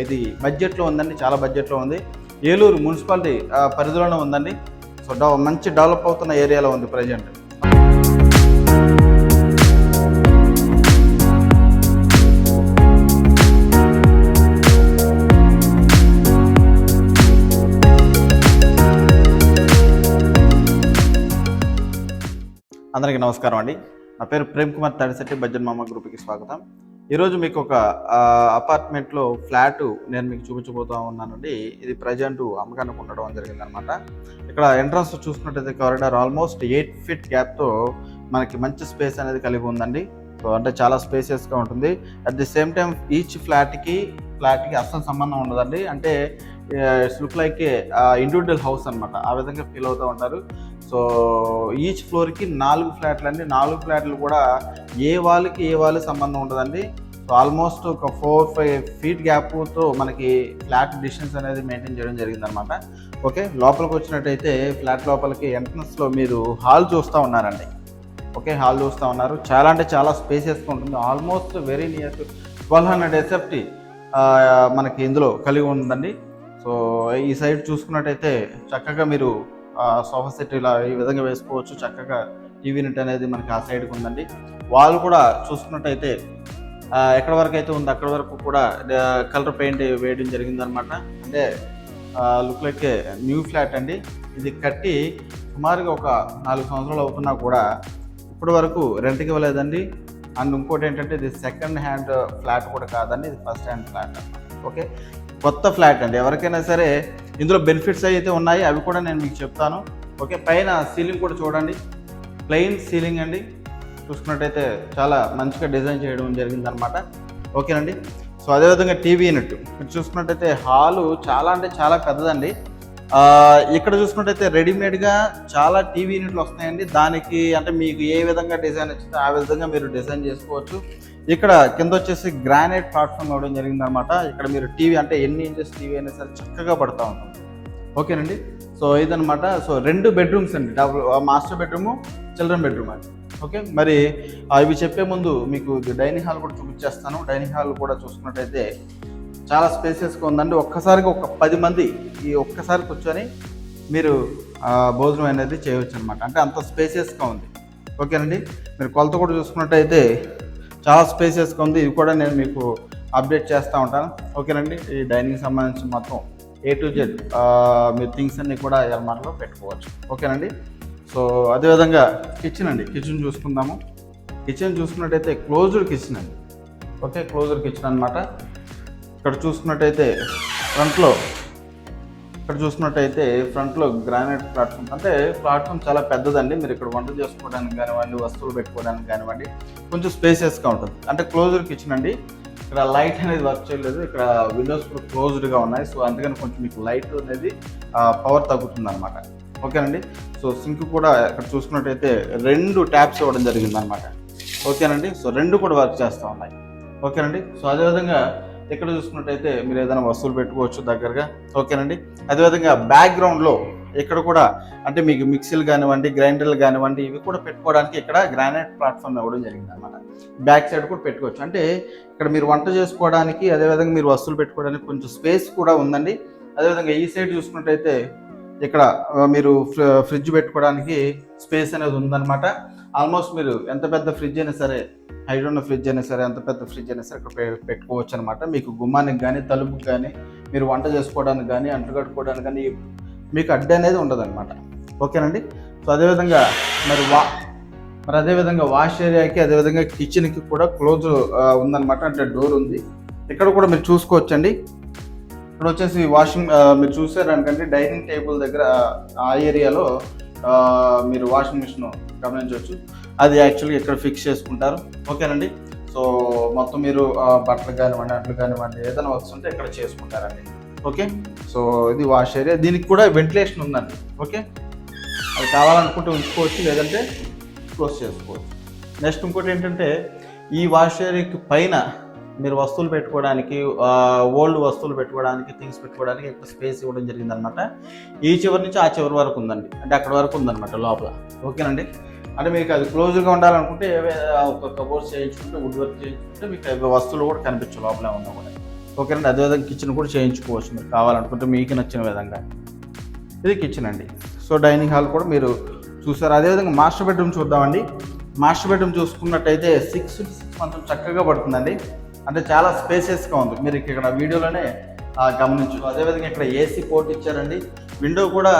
ఇది బడ్జెట్లో ఉందండి చాలా బడ్జెట్లో ఉంది. ఏలూరు మున్సిపాలిటీ పరిధిలోనే ఉందండి. సో మంచి డెవలప్ అవుతున్న ఏరియాలో ఉంది ప్రజెంట్ అందరికీ నమస్కారం అండి. నా పేరు ప్రేమ్ కుమార్ తడిశెట్టి బడ్జెట్ మామ గ్రూప్కి స్వాగతం. ఈరోజు మీకు ఒక అపార్ట్మెంట్లో ఫ్లాట్ నేను మీకు చూపించబోతా ఉన్నానండి. ఇది ప్రజెంట్ అమ్మకానికి ఉండడం జరిగింది అనమాట ఇక్కడ ఎంట్రన్స్ చూసుకున్నట్టయితే కారిడార్ ఆల్మోస్ట్ ఎయిట్ ఫీట్ గ్యాప్తో మనకి మంచి స్పేస్ అనేది కలిగి ఉందండి. సో అంటే చాలా స్పేసియస్గా ఉంటుంది. At the same time each ఫ్లాట్కి ఫ్లాట్కి అస్సలు సంబంధం ఉండదండి. అంటే it's look like individual house అన్నమాట ఆ విధంగా ఫీల్ అవుతూ ఉంటారు. సో ఈచ్ ఫ్లోర్కి నాలుగు ఫ్లాట్లు అండి. నాలుగు ఫ్లాట్లు కూడా ఏ వాళ్ళకి ఏ వాళ్ళకి సంబంధం ఉండదండి. సో ఆల్మోస్ట్ ఒక ఫోర్ ఫైవ్ ఫీట్ గ్యాప్తో మనకి ఫ్లాట్ డిస్టెన్స్ అనేది మెయింటైన్ చేయడం జరిగిందనమాట. ఓకే లోపలికి వచ్చినట్టయితే ఫ్లాట్ లోపలికి ఎంట్రన్స్లో మీరు హాల్ చూస్తూ ఉన్నారండి. ఓకే హాల్ చూస్తూ ఉన్నారు. చాలా అంటే చాలా స్పేసెస్గా ఉంటుంది. Almost very near to twelve hundred SFT మనకి ఇందులో కలిగి ఉందండి. సో ఈ సైడ్ చూసుకున్నట్టయితే చక్కగా మీరు సోఫా సెట్ ఇలా ఈ విధంగా వేసుకోవచ్చు. చక్కగా టీవీ నెట్ అనేది మనకి ఆ సైడ్కి ఉందండి. వాళ్ళు కూడా చూసుకున్నట్టయితే ఎక్కడ వరకు అయితే ఉంది అక్కడ వరకు కూడా కలర్ పెయింట్ వేయడం జరిగిందనమాట అంటే లుక్ లైక్ న్యూ ఫ్లాట్ అండి. ఇది కట్టి సుమారుగా ఒక నాలుగు సంవత్సరాలు అవుతున్నా కూడా ఇప్పటి వరకు రెంట్కి ఇవ్వలేదండి. అండ్ ఇంకోటి ఏంటంటే ఇది సెకండ్ హ్యాండ్ ఫ్లాట్ కూడా కాదండి. ఇది ఫస్ట్ హ్యాండ్ ఫ్లాట్ ఓకే? కొత్త ఫ్లాట్ అండి. ఎవరికైనా సరే ఇందులో బెనిఫిట్స్ అయితే ఉన్నాయి అవి కూడా నేను మీకు చెప్తాను. ఓకే పైన సీలింగ్ కూడా చూడండి. ప్లెయిన్ సీలింగ్ అండి. చూసుకున్నట్టయితే చాలా మంచిగా డిజైన్ చేయడం జరిగిందనమాట ఓకేనండి? సో అదేవిధంగా టీవీ యూనిట్ ఇక్కడ చూసుకున్నట్టయితే హాలు చాలా అంటే చాలా పెద్దదండి. ఇక్కడ చూసుకున్నట్టయితే రెడీమేడ్గా చాలా టీవీ యూనిట్లు వస్తున్నాయండి. దానికి అంటే మీకు ఏ విధంగా డిజైన్ వచ్చిందో ఆ విధంగా మీరు డిజైన్ చేసుకోవచ్చు. ఇక్కడ కింద వచ్చేసి గ్రానైట్ ప్లాట్ఫామ్ ఇవ్వడం జరిగిందనమాట ఇక్కడ మీరు టీవీ అంటే ఎన్ని ఇంచెస్ టీవీ అయినా సరే చక్కగా పడతా ఉంటుంది. ఓకేనండి? సో ఇదనమాట సో రెండు బెడ్రూమ్స్ అండి. Double master bedroom children bedroom అండి. ఓకే? మరి ఇవి చెప్పే ముందు మీకు డైనింగ్ హాల్ కూడా చూపించేస్తాను. డైనింగ్ హాల్ కూడా చూసుకున్నట్టయితే చాలా స్పేసెస్గా ఉందండి. ఒక్కసారికి ఒక పది మంది ఈ ఒక్కసారి కూర్చొని మీరు భోజనం అనేది చేయవచ్చు అనమాట అంటే అంత స్పేసెస్గా ఉంది. ఓకేనండి? మీరు కొలత కూడా చూసుకున్నట్టయితే చాలా స్పేసెస్గా ఉంది. ఇది కూడా నేను మీకు అప్డేట్ చేస్తూ ఉంటాను. ఓకేనండి? ఈ డైనింగ్ సంబంధించి మొత్తం ఏ టు జెడ్ మీ థింగ్స్ అన్నీ కూడా ఎల్మార్లో పెట్టుకోవచ్చు. ఓకేనండి? సో అదేవిధంగా కిచెన్ అండి. కిచెన్ చూసుకుందాము. కిచెన్ చూసుకున్నట్టయితే క్లోజ్డ్ కిచెన్ అండి. ఓకే? క్లోజ్డ్ కిచెన్ అన్నమాట. ఇక్కడ చూసుకున్నట్టయితే ఫ్రంట్లో ఇక్కడ చూసుకున్నట్టయితే ఫ్రంట్లో గ్రానైట్ ప్లాట్ఫామ్. అంటే ప్లాట్ఫామ్ చాలా పెద్దదండి. మీరు ఇక్కడ వంట చేసుకోవడానికి కానివ్వండి వస్తువులు పెట్టుకోవడానికి కానివ్వండి కొంచెం స్పేసియస్గా ఉంటుంది. అంటే క్లోజ్డ్ కిచెన్ అండి. ఇక్కడ లైట్ అనేది వర్క్ చేయలేదు. ఇక్కడ విండోస్ కూడా క్లోజ్డ్గా ఉన్నాయి. సో అందుకని కొంచెం మీకు లైట్ అనేది పవర్ తగ్గుతుంది అనమాట ఓకేనండి? సో సింక్ కూడా ఇక్కడ చూసుకున్నట్టయితే రెండు ట్యాప్స్ ఇవ్వడం జరిగింది అనమాట ఓకేనండి? సో రెండు కూడా వర్క్ చేస్తూ ఉన్నాయి. ఓకేనండి? సో అదేవిధంగా ఇక్కడ చూసుకున్నట్టయితే మీరు ఏదైనా వస్తువులు పెట్టుకోవచ్చు దగ్గరగా. ఓకేనండి? అదేవిధంగా బ్యాక్గ్రౌండ్లో ఇక్కడ కూడా అంటే మీకు మిక్సీలు కానివ్వండి గ్రైండర్లు కానివ్వండి ఇవి కూడా పెట్టుకోవడానికి ఇక్కడ గ్రానైట్ ప్లాట్ఫామ్ ఇవ్వడం జరిగింది అనమాట బ్యాక్ సైడ్ కూడా పెట్టుకోవచ్చు. అంటే ఇక్కడ మీరు వంట చేసుకోవడానికి అదేవిధంగా మీరు వస్తువులు పెట్టుకోవడానికి కొంచెం స్పేస్ కూడా ఉందండి. అదేవిధంగా ఈ సైడ్ చూసుకున్నట్టయితే ఇక్కడ మీరు ఫ్రిడ్జ్ పెట్టుకోవడానికి స్పేస్ అనేది ఉందన్నమాట. ఆల్మోస్ట్ మీరు ఎంత పెద్ద ఫ్రిడ్జ్ అయినా సరే హైట్ ఉన్న ఫ్రిడ్జ్ అయినా సరే ఎంత పెద్ద ఫ్రిడ్జ్ అయినా సరే ఇక్కడ పెట్టుకోవచ్చు అనమాట మీకు గుమ్మానికి కానీ తలుపుకి కానీ మీరు వంట చేసుకోవడానికి కానీ అంటు కట్టుకోవడానికి కానీ మీకు అడ్డు అనేది ఉండదన్నమాట. ఓకేనండి? సో అదేవిధంగా మరి వా మరి అదేవిధంగా వాష్ ఏరియాకి అదేవిధంగా కిచెన్కి కూడా క్లోజ్ ఉందన్నమాట. అంటే డోర్ ఉంది. ఇక్కడ కూడా మీరు చూసుకోవచ్చండి. ఇక్కడ వచ్చేసి వాషింగ్ మీరు చూసారనుకంటే డైనింగ్ టేబుల్ దగ్గర ఆ ఏరియాలో మీరు వాషింగ్ మిషన్ గమనించవచ్చు. అది యాక్చువల్గా ఇక్కడ ఫిక్స్ చేసుకుంటారు. ఓకేనండి? సో మొత్తం మీరు బట్టలు కానివ్వండి అట్లు కానివ్వండి ఏదైనా వస్తుంటే ఇక్కడ చేసుకుంటారండి. ఓకే? సో ఇది వాష్ ఏరియా. దీనికి కూడా వెంటిలేషన్ ఉందండి. ఓకే? అది కావాలనుకుంటే ఉంచుకోవచ్చు లేదంటే క్లోజ్ చేసుకోవచ్చు. నెక్స్ట్ ఇంకోటి ఏంటంటే ఈ వాష్ ఏరియాకి పైన మీరు వస్తువులు పెట్టుకోవడానికి ఓల్డ్ వస్తువులు పెట్టుకోవడానికి థింగ్స్ పెట్టుకోవడానికి ఎక్కువ స్పేస్ ఇవ్వడం జరిగిందనమాట ఈ చివరి నుంచి ఆ చివరి వరకు ఉందండి. అంటే అక్కడ వరకు ఉందన్నమాట లోపల. ఓకేనండి? అంటే మీకు అది క్లోజ్గా ఉండాలనుకుంటే ఏవే- ఒక కబోర్డ్స్ చేయించుకుంటే వుడ్ వర్క్ చేయించుకుంటే మీకు వస్తువులు కూడా కనిపించు లోపలే ఉన్నా కూడా. ఓకేనండి? అదేవిధంగా కిచెన్ కూడా చేయించుకోవచ్చు మీరు కావాలనుకుంటే మీకు నచ్చిన విధంగా. ఇది కిచెన్ అండి. సో డైనింగ్ హాల్ కూడా మీరు చూసారు. అదేవిధంగా మాస్టర్ బెడ్రూమ్ చూద్దామండి. మాస్టర్ బెడ్రూమ్ చూసుకున్నట్టయితే సిక్స్ సిక్స్ మంత్స్ చక్కగా పడుతుందండి. అంటే చాలా స్పేసెస్గా ఉంది. మీరు ఇక్కడ వీడియోలోనే గమనించు. అదేవిధంగా ఇక్కడ ఏసీ పోర్ట్ ఇచ్చారండి. విండో కూడా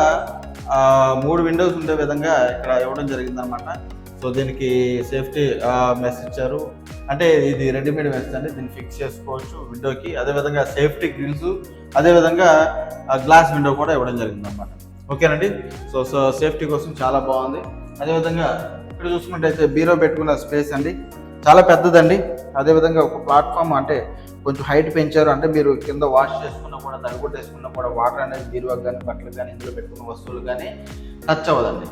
మూడు విండోస్ ఉండే విధంగా ఇక్కడ ఇవ్వడం జరిగిందనమాట సో దీనికి సేఫ్టీ మెస్ ఇచ్చారు. అంటే ఇది రెడీమేడ్ మెస్ అండి. దీన్ని ఫిక్స్ చేసుకోవచ్చు విండోకి. అదేవిధంగా సేఫ్టీ గ్రిల్స్ అదేవిధంగా గ్లాస్ విండో కూడా ఇవ్వడం జరిగిందనమాట ఓకేనండి? సో సో సేఫ్టీ కోసం చాలా బాగుంది. అదేవిధంగా ఇక్కడ చూసుకుంటే బీరో పెట్టుకున్న స్పేస్ అండి. చాలా పెద్దదండి. అదేవిధంగా ఒక ప్లాట్ఫామ్ అంటే కొంచెం హైట్ పెంచారు. అంటే మీరు కింద వాష్ చేసుకున్నా కూడా తడిగుడ్డ వేసుకున్నా కూడా వాటర్ అనేది బీరువాకి కానీ బట్టలు కానీ ఇందులో పెట్టుకున్న వస్తువులు కానీ టచ్ అవ్వదండి.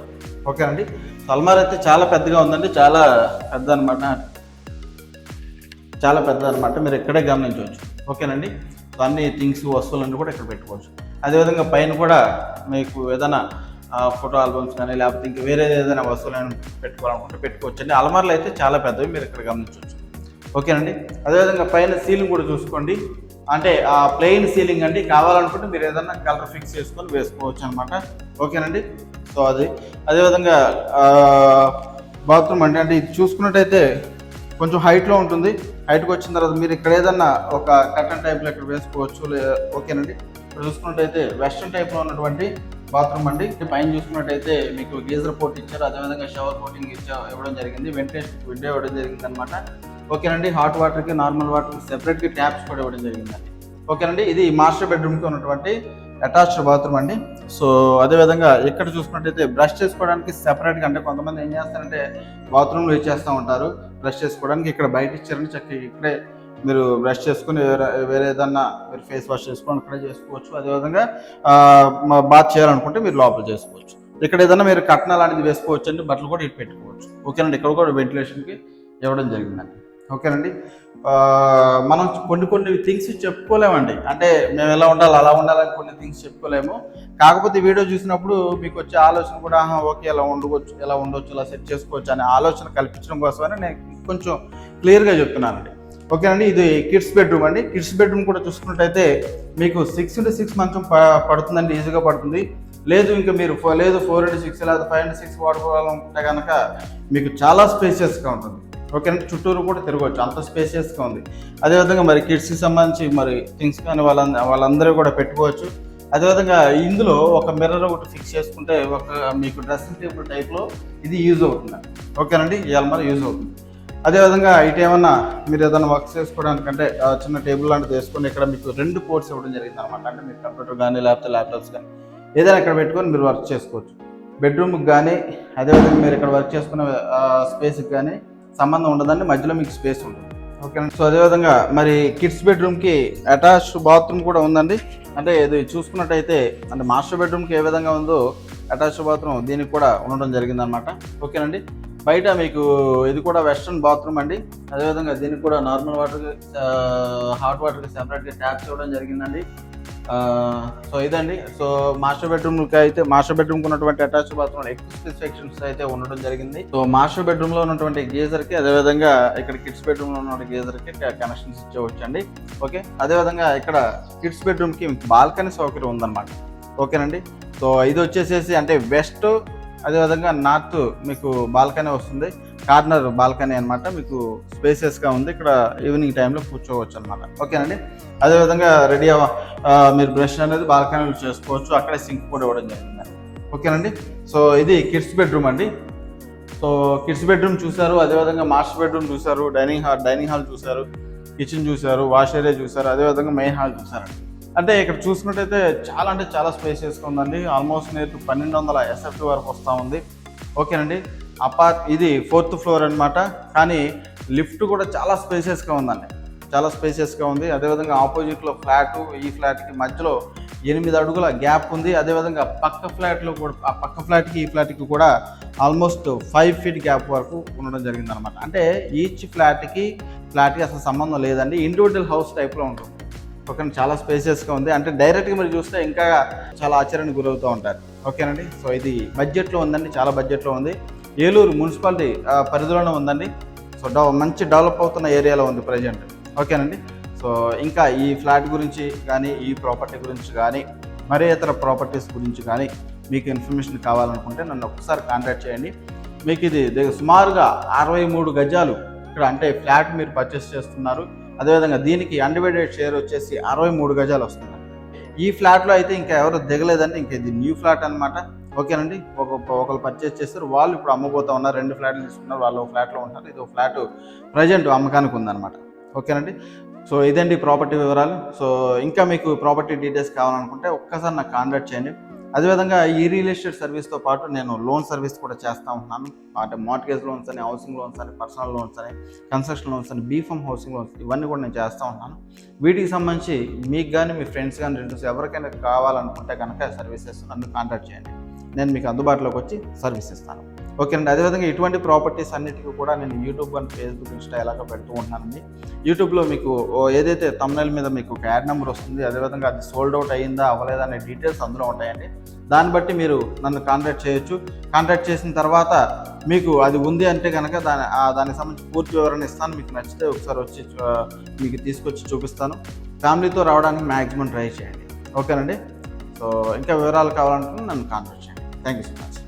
ఓకేనండి సల్మార్ అయితే చాలా పెద్దగా ఉందండి. చాలా పెద్ద అనమాట చాలా పెద్ద అనమాట మీరు ఇక్కడే గమనించవచ్చు. ఓకేనండి అన్ని థింగ్స్ వస్తువులన్నీ కూడా ఇక్కడ పెట్టుకోవచ్చు. అదేవిధంగా పైన కూడా మీకు ఏదైనా ఫోటో ఆల్బమ్స్ కానీ లేకపోతే ఇంకా వేరే ఏదైనా వస్తువులను పెట్టుకోవాలనుకుంటే పెట్టుకోవచ్చు అండి అలమార్లు అయితే చాలా పెద్దవి మీరు ఇక్కడ గమనించవచ్చు. ఓకేనండి? అదేవిధంగా పైన సీలింగ్ కూడా చూసుకోండి. అంటే ఆ ప్లెయిన్ సీలింగ్ అండి. కావాలనుకుంటే మీరు ఏదైనా కలర్ ఫిక్స్ చేసుకొని వేసుకోవచ్చు అనమాట ఓకేనండి? సో అది. అదేవిధంగా బాత్రూమ్ అండి. అంటే ఇది చూసుకున్నట్టయితే కొంచెం హైట్లో ఉంటుంది. హైట్కి వచ్చిన తర్వాత మీరు ఇక్కడ ఏదన్నా ఒక కర్టన్ టైప్లో ఇక్కడ వేసుకోవచ్చు లే ఓకేనండి? ఇప్పుడు చూసుకున్నట్టయితే వెస్ట్రన్ టైప్లో ఉన్నటువంటి బాత్రూమ్ అండి. పైన చూసుకున్నట్టయితే మీకు గీజర్ పోర్ట్ ఇచ్చారు. అదేవిధంగా షవర్ పోర్టింగ్ ఇచ్చా ఇవ్వడం జరిగింది. వెంటిలేషన్ విండో ఇవ్వడం జరిగింది అనమాట ఓకేనండి. హాట్ వాటర్కి నార్మల్ వాటర్కి సెపరేట్గా ట్యాప్స్ కూడా ఇవ్వడం జరిగిందండి. ఓకేనండి. ఇది మాస్టర్ బెడ్రూమ్కి ఉన్నటువంటి అటాచ్డ్ బాత్రూమ్ అండి. సో అదేవిధంగా ఇక్కడ చూసుకున్నట్టయితే బ్రష్ చేసుకోవడానికి సెపరేట్గా అంటే కొంతమంది ఏం చేస్తారంటే బాత్రూమ్లో ఇచ్చేస్తూ ఉంటారు. బ్రష్ చేసుకోవడానికి ఇక్కడ బయట ఇచ్చారని చక్కగా ఇక్కడే మీరు బ్రష్ చేసుకుని వేరే ఏదన్నా మీరు ఫేస్ వాష్ చేసుకొని ఇక్కడే చేసుకోవచ్చు. అదేవిధంగా బాత్ చేయాలనుకుంటే మీరు లోపల చేసుకోవచ్చు. ఇక్కడ ఏదైనా మీరు కట్నం లాంటిది వేసుకోవచ్చు అండి బట్టలు కూడా ఇటు పెట్టుకోవచ్చు. ఓకేనండి? ఇక్కడ కూడా వెంటిలేషన్కి ఇవ్వడం జరిగిందండి. ఓకేనండి? మనం కొన్ని కొన్ని థింగ్స్ చెప్పుకోలేమండి. అంటే మేము ఎలా ఉండాలి అలా ఉండాలని కొన్ని థింగ్స్ చెప్పుకోలేము. కాకపోతే వీడియో చూసినప్పుడు మీకు వచ్చే ఆలోచన కూడా ఓకే ఇలా ఉండవచ్చు ఎలా ఉండొచ్చు ఇలా సెట్ చేసుకోవచ్చు అనే ఆలోచన కల్పించడం కోసమని నేను కొంచెం క్లియర్గా చెప్తున్నానండి. ఓకేనండి ఇది కిడ్స్ బెడ్రూమ్ అండి. కిడ్స్ బెడ్రూమ్ కూడా చూసుకున్నట్టయితే మీకు సిక్స్ ఇంటూ సిక్స్ మంచం ప- పడుతుందండి ఈజీగా పడుతుంది. లేదు ఇంకా మీరు లేదు ఫోర్ ఇంటూ సిక్స్ లేదా ఫైవ్ ఇంటూ సిక్స్ వాడుకోవాలనుకుంటే కనుక మీకు చాలా స్పేషియస్గా ఉంటుంది. ఓకేనండి చుట్టూరు కూడా తిరగవచ్చు అంత స్పేషియస్గా ఉంది. అదేవిధంగా మరి కిడ్స్కి సంబంధించి మరి థింగ్స్ కానీ వాళ్ళ వాళ్ళందరూ కూడా పెట్టుకోవచ్చు. అదేవిధంగా ఇందులో ఒక మిర్రర్ ఒకటి ఫిక్స్ చేసుకుంటే ఒక మీకు డ్రెస్సింగ్ టేబుల్ టైప్లో ఇది యూజ్ అవుతుంది. ఓకేనండి ఇవాళ మరి యూజ్ అవుతుంది. అదేవిధంగా ఇటు ఏమన్నా మీరు ఏదైనా వర్క్ చేసుకోవడానికి అంటే చిన్న టేబుల్ లాంటిది వేసుకొని ఇక్కడ మీకు రెండు పోర్ట్స్ ఇవ్వడం జరిగింది అనమాట అంటే మీరు కంప్యూటర్ కానీ లేకపోతే ల్యాప్టాప్స్ కానీ ఏదైనా ఇక్కడ పెట్టుకొని మీరు వర్క్ చేసుకోవచ్చు. బెడ్రూమ్కి కానీ అదేవిధంగా మీరు ఇక్కడ వర్క్ చేసుకునే స్పేస్కి కానీ సంబంధం ఉండదండి. మధ్యలో మీకు స్పేస్ ఉంటుంది. ఓకేనండి సో అదేవిధంగా మరి కిడ్స్ బెడ్రూమ్కి అటాచ్డ్ బాత్రూమ్ కూడా ఉందండి. అంటే ఇది చూసుకున్నట్టయితే అంటే మాస్టర్ బెడ్రూమ్కి ఏ విధంగా ఉందో అటాచ్డ్ బాత్రూమ్ దీనికి కూడా ఉండడం జరిగిందనమాట ఓకేనండి? బయట మీకు ఇది కూడా వెస్ట్రన్ బాత్రూమ్ అండి. అదేవిధంగా దీనికి కూడా నార్మల్ వాటర్ హాట్ వాటర్కి సెపరేట్గా ట్యాప్ ఇవ్వడం జరిగిందండి. సో ఇదండి. సో మాస్టర్ బెడ్రూమ్కి అయితే మాస్టర్ బెడ్రూమ్కి ఉన్నటువంటి అటాచ్ బాత్రూమ్ ఎక్కువ అయితే ఉండడం జరిగింది. సో మాస్టర్ బెడ్రూమ్లో ఉన్నటువంటి గీజర్కి అదేవిధంగా ఇక్కడ కిడ్స్ బెడ్రూమ్లో ఉన్న గీజర్కి కనెక్షన్స్ ఇచ్చేవచ్చండి. ఓకే? అదేవిధంగా ఇక్కడ కిడ్స్ బెడ్రూమ్కి బాల్కనీ సౌకర్యం ఉందన్నమాట. ఓకేనండి? సో ఇది వచ్చేసేసి అంటే వెస్ట్ అదేవిధంగా నార్త్ మీకు బాల్కనీ వస్తుంది. కార్నర్ బాల్కనీ అన్నమాట. మీకు స్పేసెస్గా ఉంది. ఇక్కడ ఈవినింగ్ టైంలో కూర్చోవచ్చు అనమాట ఓకేనండి అదేవిధంగా రెడీ అవ మీరు బ్రష్ అనేది బాల్కనీ చేసుకోవచ్చు. అక్కడే సింక్ కూడా ఇవ్వడం జరిగింది. ఓకేనండి సో ఇది కిడ్స్ బెడ్రూమ్ అండి. సో కిడ్స్ బెడ్రూమ్ చూసారు అదేవిధంగా మాస్టర్ బెడ్రూమ్ చూసారు డైనింగ్ హాల్ డైనింగ్ హాల్ చూసారు కిచెన్ చూసారు వాష్ ఏరియా చూసారు అదేవిధంగా మెయిన్ హాల్ చూసారు అంటే ఇక్కడ చూసినట్టయితే చాలా అంటే చాలా స్పేసెస్గా ఉందండి. ఆల్మోస్ట్ నేర్పు పన్నెండు వందల ఎస్ఎఫ్టీ వరకు వస్తూ ఉంది. ఓకేనండి. అపార్ట్ ఇది ఫోర్త్ ఫ్లోర్ అన్నమాట. కానీ లిఫ్ట్ కూడా చాలా స్పేసెస్గా ఉందండి. చాలా స్పేసెస్గా ఉంది. అదేవిధంగా ఆపోజిట్లో ఫ్లాట్ ఈ ఫ్లాట్కి మధ్యలో ఎనిమిది అడుగుల గ్యాప్ ఉంది. అదేవిధంగా పక్క ఫ్లాట్లో కూడా ఆ పక్క ఫ్లాట్కి ఈ ఫ్లాట్కి కూడా ఆల్మోస్ట్ ఫైవ్ ఫీట్ గ్యాప్ వరకు ఉండడం జరిగిందనమాట అంటే ఈచ్ ఫ్లాట్కి ఫ్లాట్కి అసలు సంబంధం లేదండి. ఇండివిజువల్ హౌస్ టైప్లో ఉంటుంది. పక్కన చాలా స్పేసెస్గా ఉంది. అంటే డైరెక్ట్గా మీరు చూస్తే ఇంకా చాలా ఆశ్చర్యానికి గురవుతూ ఉంటారు. ఓకేనండి సో ఇది బడ్జెట్లో ఉందండి. చాలా బడ్జెట్లో ఉంది. ఏలూరు మున్సిపాలిటీ పరిధిలోనే ఉందండి. సో డెవ మంచి డెవలప్ అవుతున్న ఏరియాలో ఉంది ప్రజెంట్ ఓకేనండి సో సో ఇంకా ఈ ఫ్లాట్ గురించి కానీ ఈ ప్రాపర్టీ గురించి కానీ మరే ఇతర ప్రాపర్టీస్ గురించి కానీ మీకు ఇన్ఫర్మేషన్ కావాలనుకుంటే నన్ను ఒకసారి కాంటాక్ట్ చేయండి. మీకు ఇది సుమారుగా అరవై మూడు గజాలు ఇక్కడ అంటే ఫ్లాట్ మీరు పర్చేస్ చేస్తున్నారు. అదేవిధంగా దీనికి అన్డివైడెడ్ షేర్ వచ్చేసి అరవై మూడు గజాలు వస్తుంది. ఈ ఫ్లాట్లో అయితే ఇంకా ఎవరు దిగలేదండి ఇంకా ఇది న్యూ ఫ్లాట్ అనమాట ఓకేనండి? ఒక ఒకరు పర్చేస్ చేస్తారు వాళ్ళు ఇప్పుడు అమ్మబోతా ఉన్నారు రెండు ఫ్లాట్లు తీసుకున్నారు వాళ్ళు ఒక ఫ్లాట్లో ఉంటారు ఇది ఒక ఫ్లాట్ ప్రజెంట్ అమ్మకానికి ఉందన్నమాట. ఓకేనండి? సో ఇదండి ప్రాపర్టీ వివరాలు. సో ఇంకా మీకు ప్రాపర్టీ డీటెయిల్స్ కావాలనుకుంటే ఒక్కసారి నాకు కాంటాక్ట్ చేయండి. అదేవిధంగా ఈ రియల్ ఎస్టేట్ సర్వీస్తో పాటు నేను లోన్ సర్వీస్ కూడా చేస్తూ ఉంటున్నాను. అంటే మార్ట్గేజ్ లోన్స్ అని హౌసింగ్ లోన్స్ అని పర్సనల్ లోన్స్ అని కన్స్ట్రక్షన్ లోన్స్ అని బీఫామ్ హౌసింగ్ లోన్స్ ఇవన్నీ కూడా నేను చేస్తూ ఉంటాను వీటికి సంబంధించి మీకు కానీ మీ ఫ్రెండ్స్ కానీ రిలేటివ్స్ ఎవరికైనా కావాలనుకుంటే కనుక సర్వీసెస్ నన్ను కాంటాక్ట్ చేయండి. నేను మీకు అందుబాటులోకి వచ్చి సర్వీస్ ఇస్తాను. ఓకేనండి అదేవిధంగా ఇటువంటి ప్రాపర్టీస్ అన్నిటికీ కూడా నేను యూట్యూబ్ అండ్ ఫేస్బుక్ ఇన్స్టా ఎలాగ పెడుతూ ఉంటానండి. యూట్యూబ్లో మీకు ఏదైతే తమ్నైల్ మీద మీకు ఒక యాడ్ నెంబర్ వస్తుంది అదేవిధంగా అది సోల్డ్ అవుట్ అయ్యిందా అవ్వలేదా అనే డీటెయిల్స్ అందులో ఉంటాయండి. దాన్ని బట్టి మీరు నన్ను కాంటాక్ట్ చేయొచ్చు. కాంటాక్ట్ చేసిన తర్వాత మీకు అది ఉంది అంటే కనుక దాని దానికి సంబంధించి పూర్తి వివరణ ఇస్తాను. మీకు నచ్చితే ఒకసారి వచ్చి మీకు తీసుకొచ్చి చూపిస్తాను. ఫ్యామిలీతో రావడానికి మ్యాక్సిమం ట్రై చేయండి. ఓకేనండి? సో ఇంకా వివరాలు కావాలనుకుంటే నన్ను కాంటాక్ట్ చేయండి. Thank you so much